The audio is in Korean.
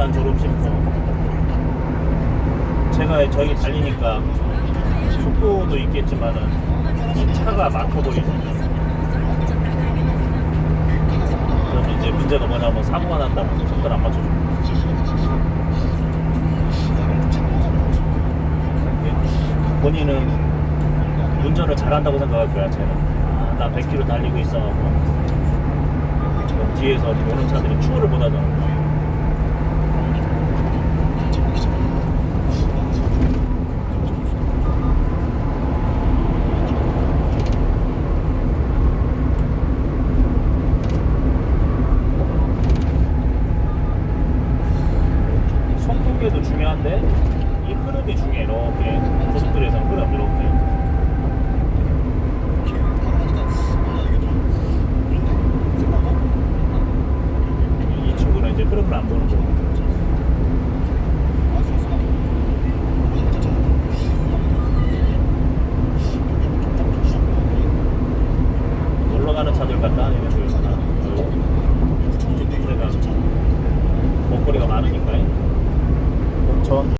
비싼 졸업 신고 제가 저기 달리니까 속도도 있겠지만은 이 차가 막혀 보이죠. 그럼 이제 문제가 뭐냐면 사고가 난다면 속도를 안 맞춰주고 본인은 운전을 잘한다고 생각할 거야 쟤는. 아, 나 100km 달리고 있어. 그럼 뒤에서 오는 차들이 추월을 못 하잖아 속도계도 중요한데 이 흐름이 중요해 이렇게 고속도로에서는 흐름 이렇게. 이 친구는 이제 흐름을 안 보는 거고. 놀러 가는 차들 같다 아니면 그 하나 그 군대가 먹 Oh.